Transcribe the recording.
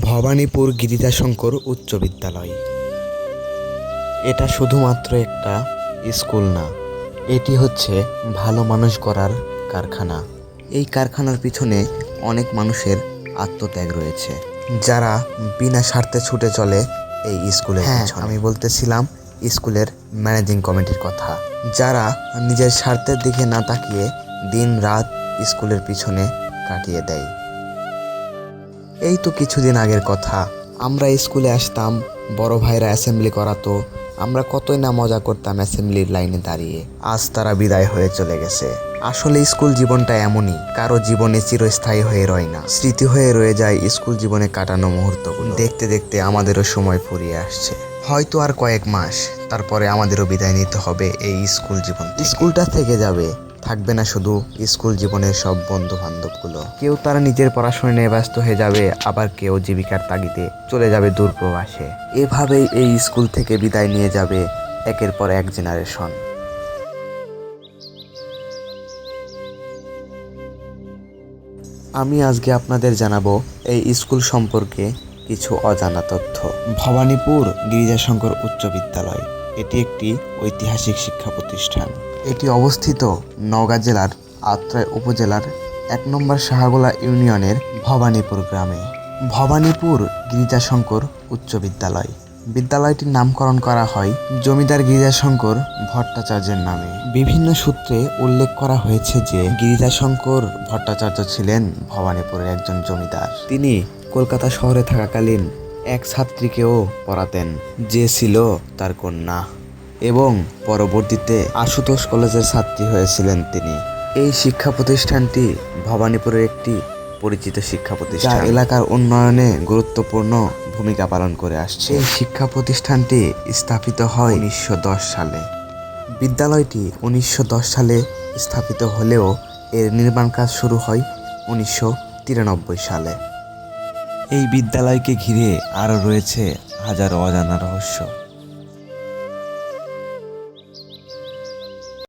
ভবানীপুর গিরিজাশঙ্কর উচ্চ বিদ্যালয়। এটা শুধুমাত্র একটা স্কুল না এটি হচ্ছে ভালো মানুষ করার কারখানা। এই কারখানার পিছনে অনেক মানুষের আত্মত্যাগ রয়েছে যারা বিনা স্বার্থে ছুটে চলে এই স্কুলের হ্যাঁ আমি বলতেছিলাম স্কুলের ম্যানেজিং কমিটির কথা যারা নিজের স্বার্থের দিকে না তাকিয়ে দিন রাত স্কুলের পিছনে কাটিয়ে দেয়। এই তো কিছুদিন আগের কথা। আমরা স্কুলে আসতাম, বড় ভাইরা অ্যাসেম্বলি করাতো, আমরা কতই না মজা করতাম অ্যাসেম্বলির লাইনে দাঁড়িয়ে। আজ তারা বিদায় হয়ে চলে গেছে। আসলে স্কুল জীবনটা এমনই, কারও জীবনে চিরস্থায়ী হয়ে রয় না। স্মৃতি হয়ে রয়ে যায় স্কুল জীবনে কাটানো মুহূর্তগুলো। দেখতে দেখতে আমাদেরও সময় ফুরিয়ে আসছে। হয়তো আর কয়েক মাস, তারপরে আমাদেরও বিদায় নিতে হবে এই স্কুল জীবন স্কুলটা থেকে যাবে। থাকবে না শুধু স্কুল জীবনের সব বন্ধু বান্ধবগুলো কেউ তারা নিজের পড়াশোনা নিয়ে ব্যস্ত হয়ে যাবে, আবার কেউ জীবিকার তাগিদে চলে যাবে দূর প্রবাসে এভাবেই এই স্কুল থেকে বিদায় নিয়ে যাবে একের পর এক জেনারেশন আমি আজকে আপনাদের জানাব এই স্কুল সম্পর্কে কিছু অজানা তথ্য। ভবানীপুর গিরিজাশঙ্কর উচ্চ বিদ্যালয়, এটি একটি ঐতিহাসিক শিক্ষা প্রতিষ্ঠান। এটি অবস্থিত নওগাঁ জেলার আত্রাই উপজেলার এক নম্বর সাহাগোলা ইউনিয়নের ভবানীপুর গ্রামে। ভবানীপুর গিরিজাশঙ্কর উচ্চ বিদ্যালয়। বিদ্যালয়টির নামকরণ করা হয় জমিদার গিরিজাশঙ্কর ভট্টাচার্যের নামে। বিভিন্ন সূত্রে উল্লেখ করা হয়েছে যে গিরিজাশঙ্কর ভট্টাচার্য ছিলেন ভবানীপুরের একজন জমিদার। তিনি কলকাতা শহরে থাকাকালীন এক ছাত্রীকেও পড়াতেন, যে ছিল তার কন্যা। এবং পরবর্তীতে আশুতোষ কলেজের ছাত্রী হয়েছিলেন তিনি। এই শিক্ষা প্রতিষ্ঠানটি ভবানীপুরের একটি পরিচিত শিক্ষা প্রতিষ্ঠান। এলাকার উন্নয়নে গুরুত্বপূর্ণ ভূমিকা পালন করে আসছে। এই শিক্ষা প্রতিষ্ঠানটি স্থাপিত হয় উনিশশো দশ সালে। বিদ্যালয়টি উনিশশো দশ সালে স্থাপিত হলেও এর নির্মাণ কাজ শুরু হয় উনিশশো তিরানব্বই সালে। এই বিদ্যালয়কে ঘিরে আরও রয়েছে হাজারো অজানা রহস্য।